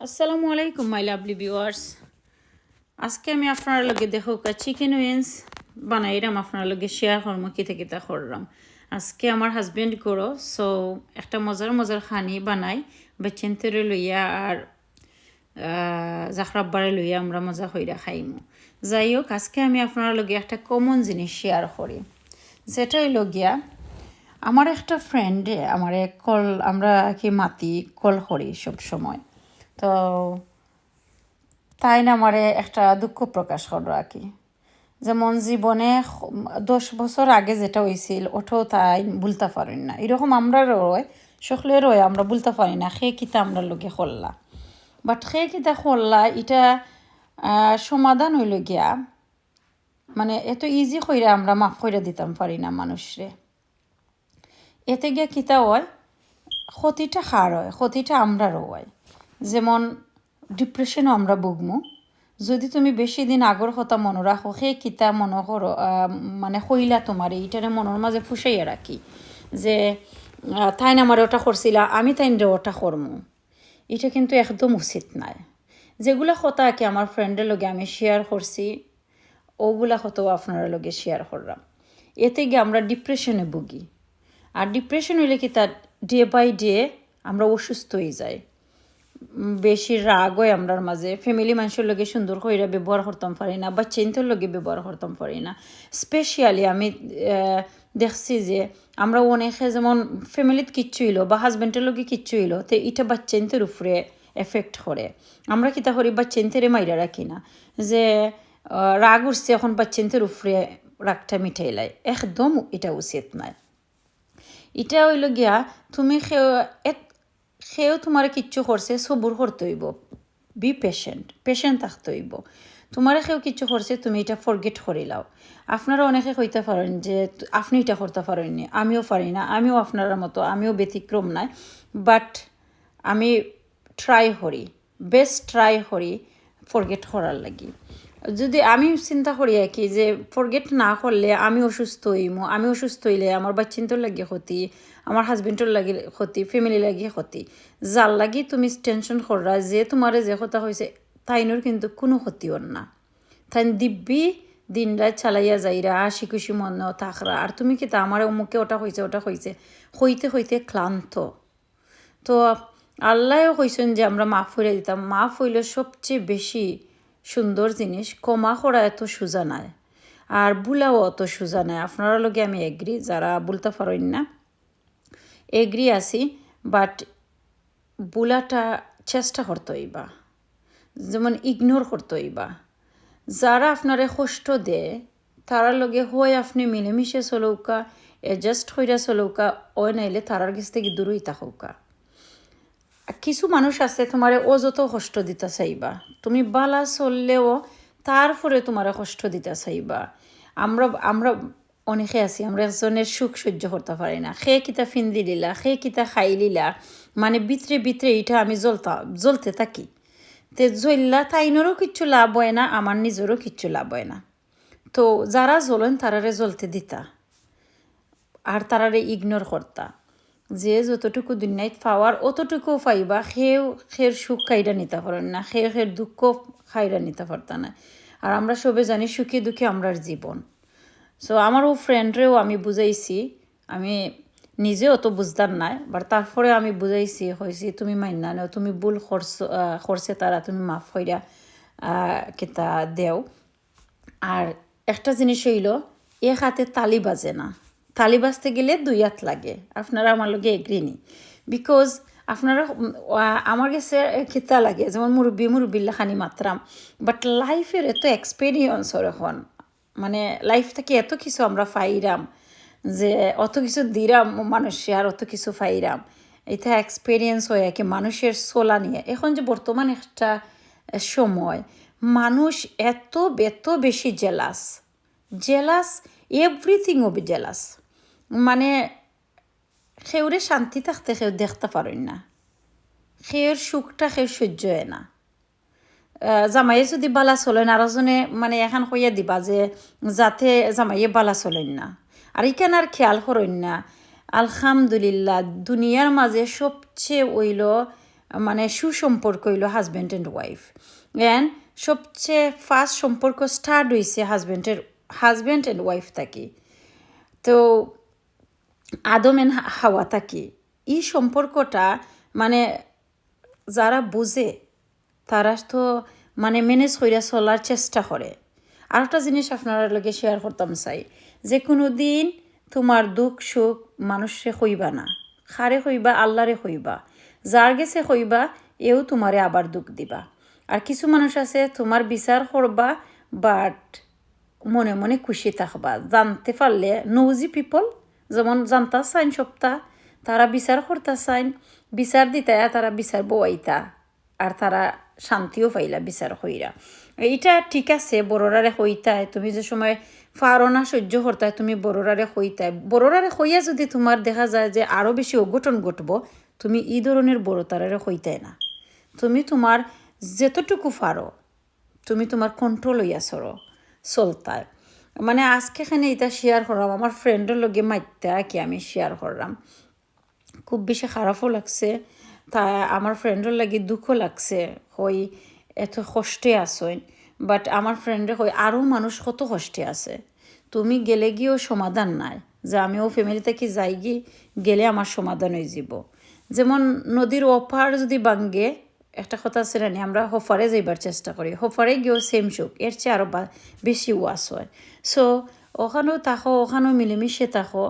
আসসালামু আলাইকুম my lovely viewers আজকে আমি আপনার লগে দেখো চিকেন উইংস বানাইরাম, আপনার লগে শেয়ার করম কিতা কিতা করলাম আজকে আমার হাজবেন্ড করো সো একটা মজার মজার খানি বানাই, বেচেন্তেরে লইয়া আর জাখরাব্বারে লইয়া আমরা মজা কইরা খাইমু। যাই হোক আজকে আমি আপনার লগে একটা কমন জিনিস শেয়ার করি। যেটা হইল গিয়া, আমার একটা ফ্রেন্ডে আমার কল আমরা কি মাতি কল করি সব সময় তো তাই না আমারে একটা দুঃখ প্রকাশ করল আর কি। যেমন জীবনে দশ বছর আগে যেটা হয়েছিল ওটাও তাই ভুলতে পারেন না। এরকম আমরা রয়, সকলে রয়, আমরা ভুলতে পারি না। সে কিতা আমরা লোকে করলা। বাট সে কিতা করলা, এটা সমাধান হইল গিয়া মানে এত ইজি কইরা আমরা মাফ কইরা দিতাম পারি না মানুষরে। এতে গিয়া কিতা হয়, ক্ষতিটা খার হয়? ক্ষতিটা আমরারও হয়। যেমন ডিপ্রেশনও আমরা ভুগমু। যদি তুমি বেশি দিন আগর কথা মনে রাখো সেই কিতা মনে করো মানে কইলা তোমার এইটারে মনের মাঝে ফুসাইয়া রাখি যে তাইন আমার ওটা করছিলা আমি তাইন রে ওটা করমু এটা কিন্তু একদম উচিত নাই। যেগুলা কথা কি আমার ফ্রেন্ডের লগে আমি শেয়ার করছি ওগুলা কত আপনার লগে শেয়ার করলাম এতে গিয়ে আমরা ডিপ্রেশনে ভুগি। আর ডিপ্রেশন হইলে কি তার ডে বাই ডে আমরা অসুস্থ হয়ে যাই। বেশি রাগ হয় আমরার মাঝে। ফ্যামিলি মানুষের লগে সুন্দর কইরা ব্যবহার করতাম পারি না, বা চেন্তের লগে ব্যবহার করতাম পারি না। স্পেশালি আমি দেখছি যে আমরা অনেকে যেমন ফ্যামিলিত কিচ্ছু হইল, বা হাজব্যান্ডের লগে কিচ্ছু হইল, তো এটা বাচ্চেন্তের উপরে এফেক্ট করে। আমরা কিতা করি বাচ্চেন্তেরে মাইরা রাখি না। যে রাগ উঠছে এখন বাচ্চেন্তের উপরে রাগটা মিঠাইলাই একদম এটা উচিত নয়। এটা হইল গিয়া, তুমি এক সেও তোমার কিচ্ছু করছে সবুর করতে হইব বি পেশেন্ট পেশেন্ট থাকতে হইব তোমার সেও কিচ্ছু করছে তুমি এটা ফরগেট করে লাও। আপনারা অনেকে কইতে পারেন যে, আপনি এটা করতে পারেননি আমিও পারি না, আমিও আপনার মতো, আমিও ব্যতিক্রম নাই। বাট আমি ট্রাই করি বেস্ট ট্রাই করি ফরগেট করার লাগি। যদি আমি চিন্তা করি কি যে ফরগেট না করলে আমি অসুস্থ হইমু, আমি অসুস্থ হইলে আমার বাচ্চিন্তর লাগে ক্ষতি, আমার হাজবেন্ডর লাগে ক্ষতি ফ্যামিলি লাগে ক্ষতি যার লাগি তুমি টেনশন কররা যে তোমার যে কথা হয়েছে তাইনোর কিন্তু কোনো ক্ষতি হন না। তাই দিব্যি দিন রাত চালাইয়া যাইরা হাসি খুশি মন থাকরা আর তুমি কি তা আমার অমুকে ওটা হয়েছে ওটা হয়েছে হইতে হইতে ক্লান্ত। তো আল্লাহও কইছেন যে, আমরা মাফ হইলে দিতাম। মাফ হইলে সবচেয়ে বেশি সুন্দর জিনিস। কমা করা এত সোজা নাই। আর বুলাও অত সোজা নাই। আপনারা লগে আমি এগ্রি যারা বলতে পারেন না এগ্রি আছি বাট বুলাটা চেষ্টা করতে হইবা। যেমন ইগনোর করতে হইবা। যারা আপনারে কষ্ট দেয়, তারার লগে হয় আপনি মিলেমিশে চলৌকা এডজাস্ট হইরা চলৌকা, ওই নাইলে তারার কাছ থেকে দূরই থাকৌকা। কিছু মানুষ আছে তোমারে অযত কষ্ট দিতে চাইবা। তুমি বালা চললেও তারপরে তোমারে কষ্ট দিতে চাইবা। আমরা আমরা অনেকে আছি, আমরা একজনের সুখ সহ্য করতে পারি না। সে কিতা ফিন্দি দিলা, সে কিতা খাই লিলা মানে ভিতরে ভিতরে এটা আমি জ্বলতা, জ্বলতে থাকি। তে জ্বললা তাইনেরও কিচ্ছু লাভ হয় না, আমার নিজেরও কিচ্ছু লাভ হয় না। তো যারা জ্বলেন তারারে জ্বলতে দিতা, আর তারারে ইগনোর করতা। যে যতটুকু দুনিয়ায় পাওয়ার অতটুকু পাইবা। সেও, সের সুখ খাইরা নিতে পারেন না। সে, সের দুঃখ খাইরা নিতে পারতা না। আর আমরা সবে জানি সুখে দুঃখে আমরার জীবন। সো আমারও ফ্রেন্ডরেও আমি বুঝাইছি। আমি নিজে অত বুঝতাম নাই বাট তারপরে আমি বুঝাইছি হয়েছি তুমি মাইনা নেও, তুমি ভুল খরচ খরচে তারা, তুমি মাফ হইরা কেতা দেও। আর একটা জিনিস হইল এক হাতে তালি বাজে না। তালি বাজতে গেলে দুই হাত লাগে। আপনারা আমার লগে এগ্রি নি বিকজ আপনারা আমার কাছে খিতা লাগে, যেমন মুরব্বী মুরব্বিল্লা খানি মাত্রাম। বাট লাইফের এত এক্সপেরিয়েন্স এখন। মানে লাইফ থেকে এত কিছু আমরা ফাইরাম যে অত কিছু দিরাম মানুষে আর অত কিছু ফাইরাম এটা এক্সপেরিয়েন্স হয়ে কি মানুষের সোলা নিয়ে। এখন যে বর্তমান একটা সময়, মানুষ এত এত বেশি জেলাস জেলাস এভরিথিং ওবি জেলাস মানে সেউরে শান্তি থাকতে সেও দেখতে পারেন না। সের সুখটা সেও সহ্য হয় না। জামাইয়ে যদি বালা চলেন আর জনে মানে এখন কইয়া দিবা যে যাতে জামাইয়ে বালা চলেন না। আর ইখান আর খেয়াল করেন না। আলহামদুলিল্লাহ, দুনিয়ার মাঝে সবচেয়ে ওইল মানে সুসম্পর্ক হইল হাজব্যান্ড অ্যান্ড ওয়াইফ অ্যান্ড সবচেয়ে ফার্স্ট সম্পর্ক স্টার্ট হয়েছে হাজব্যান্ডের হাজব্যান্ড অ্যান্ড ওয়াইফ থাকি। তো আদম এন হাওয়া থাকি এই সম্পর্কটা মানে যারা বুঝে, তারা তো মানে ম্যানেজ কইরা চলার চেষ্টা করে। আর একটা জিনিস আপনার লগে শেয়ার করতাম চাই, যে কোনো দিন তোমার দুঃখ, সুখ মানুষে কইবা না। খারে কইবা আল্লাহরে কইবা যার গেছে কইবা এও তোমারে আবার দুঃখ দিবা। আর কিছু মানুষ আছে, তোমার বিচার করবা বাট মনে মনে খুশি থাকবা। জানতে পারলে নৌজি পিপল যেমন জানতা চাইন সপ্তাহ তারা বিচার করতা চাইন বিচার দিতা তারা বিচার বইতা আর তারা শান্তিও পাইলা বিচার হইরা এইটা ঠিক আছে বড়রারে হইতায় তুমি যে সময় পারো না সহ্য করতায় তুমি বড়রারে হইতায় বড়রারে হইয়া যদি তোমার দেখা যায় যে আরও বেশি অঘটন ঘটবো তুমি এই ধরনের বড় তারারে হইতায় না তুমি তোমার যতটুকু পারো তুমি তোমার কন্ট্রোল হইয়া সরো চলতায় মানে আজকে এখানে এটা শেয়ার করলাম। আমার ফ্রেন্ডের লগে মাইতে কি আমি শেয়ার করলাম। খুব বেশি খারাপও লাগছে। তা আমার ফ্রেন্ডের লাগি দুঃখও লাগছে। হই, এত কষ্টে আসইন বাট আমার ফ্রেন্ডে হই আরও মানুষ কত কষ্টে আছে। তুমি গেলে গিয়েও সমাধান নাই। যে আমিও ফ্যামিলি থেকে যাই গি, গেলে আমার সমাধান হয়ে যাব। যেমন নদীর অপার যদি বাঙ্গে একটা কথা আছে না আমরা হফারে যাইবার চেষ্টা করি। হফারে গিয়েও সেম সুখ, এর চেয়ে আরও বেশি ওয়াশ হয়। সো ওখানেও থাকো, ওখানেও মিলেমিশে থাকো,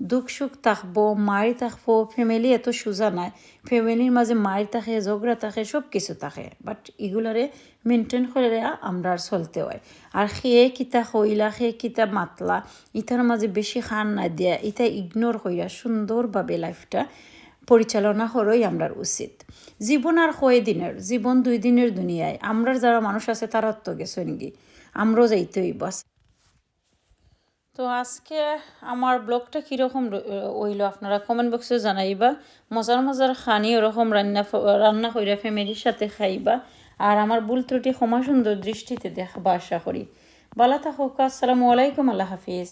দুঃখ সুখ থাকব, মারি থাকব ফ্যামিলি এত সোজা নাই। ফ্যামিলির মাঝে মারি থাকে, ঝগড়া থাকে সব কিছু থাকে। বাট এগুলারে মেনটেন করে আমরা চলতে হয়। আর সেয়ে কিতা হইলা সে কিতা মাতলা ইটার মাঝে বেশি খান না দিয়া ইটা ইগনোর হইয়া সুন্দরভাবে লাইফটা পরিচালনা হরই আমরার উচিত। জীবন আর কয় দিনের, জীবন দুই দিনের দুনিয়ায়। আমরার যারা মানুষ আছে, তারা তো গেছে নাকি আমরাও যাইতে হইব তো আজকে আমার ব্লগটা কীরকম হইল আপনারা কমেন্ট বক্সে জানাইবা। মজার মজার খানি ওরকম রান্না রান্না কইরা ফ্যামিলির সাথে খাইবা। আর আমার ভুল ত্রুটি ক্ষমা সুন্দর দৃষ্টিতে দেখবা আশা করি। বালা থাকুক আসসালামু আলাইকুম, আল্লাহ হাফিজ।